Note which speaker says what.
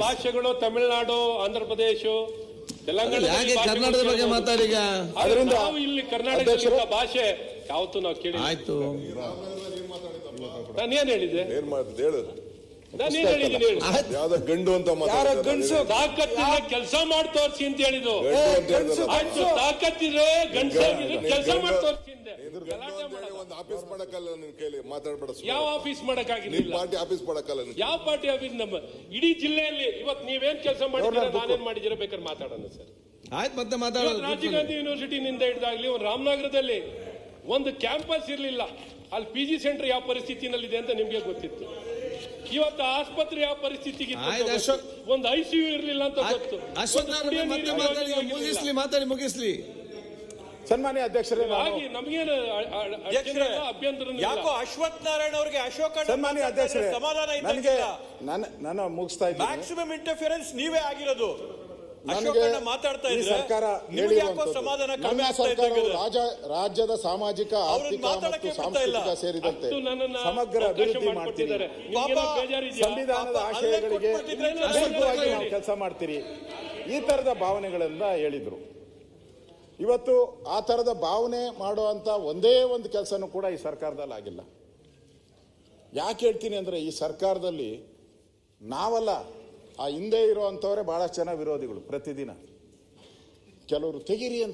Speaker 1: ಭಾಷೆಗಳು ತಮಿಳುನಾಡು ಆಂಧ್ರ ಪ್ರದೇಶ ತೆಲಂಗಾಣ
Speaker 2: ಯಾಕೆ ಕನ್ನಡದ ಬಗ್ಗೆ ಮಾತಾಡೀಗ?
Speaker 1: ಅದರಿಂದ ನಾವು ಇಲ್ಲಿ ಕರ್ನಾಟಕದ ಭಾಷೆ ಯಾವತ್ತು ನಾವು ಕೇಳಿ
Speaker 2: ಆಯ್ತು.
Speaker 1: ನಾನೇನ್ ಹೇಳಿದೆ
Speaker 3: ಏನ್ ಮಾಡಿದ್ ಹೇಳು.
Speaker 1: ನಾನೇನ್ ಹೇಳಿದ್ದೀನಿ ಹೇಳಿ.
Speaker 3: ಯಾವ್ದ ಗಂಡು ಅಂತ.
Speaker 4: ಗಂಡ್ಸು?
Speaker 1: ತಾಕತ್ತಿದ್ರೆ ಕೆಲಸ ಮಾಡಿ ತೋರಿಸಿ ಅಂತ
Speaker 3: ಹೇಳಿದ್ರು.
Speaker 1: ಆಯ್ತು ತಾಕತ್ತಿದ್ರೆ ಗಂಡಸಾಗಿದ್ರೆ ಕೆಲಸ ಮಾಡಿ ತೋರಿಸಿ
Speaker 3: ಒಂದು ಆಫೀಸ್ ಮಾಡಕ್ಕಲ್ಲ ನಿನ್ ಕೈಲಿ ಮಾತಾಡ್ಬೇಡ
Speaker 1: ಯಾವ ಆಫೀಸ್ ಮಾಡಕ್ಕಾಗಿರ್ಲಿಲ್ಲ.
Speaker 3: ಪಾರ್ಟಿ ಆಫೀಸ್ ಮಾಡಕ್ಕಲ್ಲ ನಿನ್
Speaker 1: ಯಾವ ಪಾರ್ಟಿ ಆಫೀಸ್ ನಮ್ಮ ಇಡೀ ಜಿಲ್ಲೆಯಲ್ಲಿ ಇವತ್ತು ನೀವೇನ್ ಕೆಲಸ ಮಾಡಿದ್ರೆ ನಾನೇನ್ ಮಾಡಿದಿರ ಬೇಕಾದ್ರೆ ಮಾತಾಡೋಣ ಸರ್.
Speaker 2: ಆಯ್ತು ಮತ್ತೆ
Speaker 1: ಮಾತಾಡೋಣ
Speaker 2: ಮಾತಾಡೋದು
Speaker 1: ರಾಜೀವ್ ಗಾಂಧಿ ಯೂನಿವರ್ಸಿಟಿನಿಂದ ಹಿಡಿದಾಗ್ಲಿ ಒಂದು ರಾಮನಗರದಲ್ಲಿ ಒಂದು ಕ್ಯಾಂಪಸ್ ಇರಲಿಲ್ಲ. ಅಲ್ಲಿ ಪಿ ಜಿ ಸೆಂಟರ್ ಯಾವ ಪರಿಸ್ಥಿತಿನಲ್ಲಿದೆ ಅಂತ ನಿಮ್ಗೆ ಗೊತ್ತಿತ್ತು. ಇವತ್ತು ಆಸ್ಪತ್ರೆ ಯಾವ ಪರಿಸ್ಥಿತಿಗೆ ಇತ್ತು ಅಂತ
Speaker 2: ಆಯ್ತು,
Speaker 1: ಗೊತ್ತು. ಒಂದು ಐ ಸಿ ಯು ಇರಲಿಲ್ಲ ಅಂತ ಗೊತ್ತು. ಒಂದು ಕುಡಿಯೋ
Speaker 2: ಮತ್ತೆ ಮಾತಾಡಿ
Speaker 1: ವ್ಯವಸ್ಥೆ ಇರ್ಲಿಲ್ಲ.
Speaker 2: ಮುಗಿಸ್ಲಿ ಮಾತಾಡಿ ಮುಗಿಸ್ಲಿ.
Speaker 4: ಸನ್ಮಾನ್ಯ ಅಧ್ಯಕ್ಷರೇ
Speaker 1: ನಮಗೇನು ಅಭ್ಯಂತರ
Speaker 5: ಯಾಕೋ ಅಶ್ವಥ್ ನಾರಾಯಣ ಅವರಿಗೆ ಅಶೋಕ
Speaker 4: ಸನ್ಮಾನ್ಯ ಅಧ್ಯಕ್ಷರೇ
Speaker 5: ಸಮಾಧಾನ
Speaker 4: ನನಗೆ ನನ್ನ ನಾನು ಮುಗಿಸ್ತಾ ಇದ್ದೀನಿ.
Speaker 5: ಮ್ಯಾಕ್ಸಿಮಮ್ ಇಂಟರ್ಫಿಯರೆನ್ಸ್ ನೀವೇ ಆಗಿರೋದು. ಅಶೋಕಣ್ಣ ಮಾತಾಡ್ತಾ
Speaker 4: ಸರ್ಕಾರ ರಾಜ್ಯದ ಸಾಮಾಜಿಕ ಆರ್ಥಿಕ ಮತ್ತು
Speaker 5: ಇಲ್ಲ.
Speaker 4: ಸಾಂಸ್ಕೃತಿಕ ಸೇರಿದಂತೆ ಸಮಗ್ರ ಅಭಿವೃದ್ಧಿ
Speaker 1: ಮಾಡ್ತಿದ್ದಾರೆ
Speaker 4: ಸಂವಿಧಾನದ ಆಶಯಗಳಿಗೆ ಅನುಗುಣವಾಗಿ ನಾವು ಕೆಲಸ ಮಾಡ್ತೀರಿ. ಈ ತರದ ಭಾವನೆಗಳೆಲ್ಲ ಹೇಳಿದ್ರು. ಇವತ್ತು ಆ ಥರದ ಭಾವನೆ ಮಾಡುವಂಥ ಒಂದೇ ಒಂದು ಕೆಲಸನೂ ಕೂಡ ಈ ಸರ್ಕಾರದಲ್ಲಿ ಆಗಿಲ್ಲ. ಯಾಕೆ ಹೇಳ್ತೀನಿ ಅಂದರೆ ಈ ಸರ್ಕಾರದಲ್ಲಿ ನಾವಲ್ಲ, ಆ ಹಿಂದೆ ಇರುವಂಥವರೇ ಬಹಳ ಜನ ವಿರೋಧಿಗಳು ಪ್ರತಿದಿನ. ಕೆಲವರು ತೆಗಿರಿ ಅಂತ